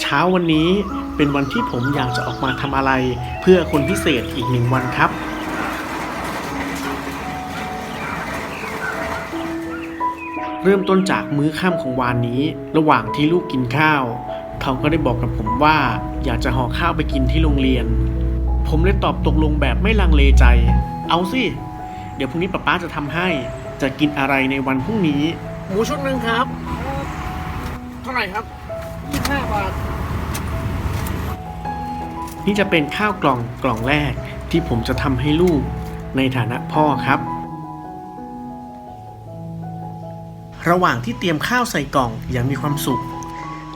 เช้าวันนี้เป็นวันที่ผมอยากจะออกมาทำอะไร เพื่อคนพิเศษอีกหนึ่งวันครับ เริ่มต้นจากมื้อค่ำของวานนี้ ระหว่างที่ลูกกินข้าว เขาก็ได้บอกกับผมว่าอยากจะห่อข้าวไปกินที่โรงเรียน ผมเลยตอบตกลงแบบไม่ลังเลใจ เอาสิ เดี๋ยวพรุ่งนี้ป๊าป๊าจะทำให้ จะกินอะไรในวันพรุ่งนี้ หมูชุดหนึ่งครับ ท่าไหร่ครับ 25 บาท นี่จะเป็นข้าวกล่องกล่องแรกที่ผมจะทำให้ลูกในฐานะพ่อครับ ระหว่างที่เตรียมข้าวใส่กล่องอย่างมีความสุข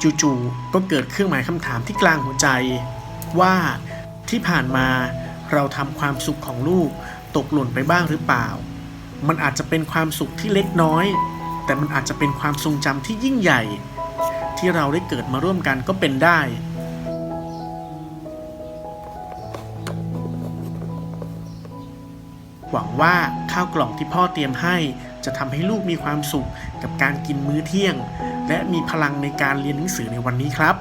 จู่ๆก็เกิดเครื่องหมายคำถามที่กลางหัวใจ ว่าที่ผ่านมาเราทำความสุขของลูกตกหล่นไปบ้างหรือเปล่า มันอาจจะเป็นความสุขที่เล็กน้อย แต่มันอาจจะเป็นความทรงจำที่ยิ่งใหญ่ ที่เราได้เกิดมาร่วมกันก็เป็นได้ หวังว่าข้าวกล่องที่พ่อเตรียมให้จะทำให้ลูกมีความสุขกับการกินมื้อเที่ยง และมีพลังในการเรียนหนังสือในวันนี้ครับ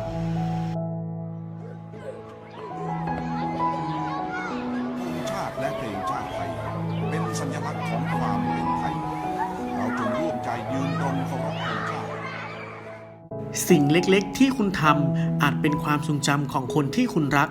ชาติและเพลงชาติไทย เป็นสัญลักษณ์ของความ สิ่งเล็กๆ ที่คุณทำอาจเป็นความทรงจำของคนที่คุณรัก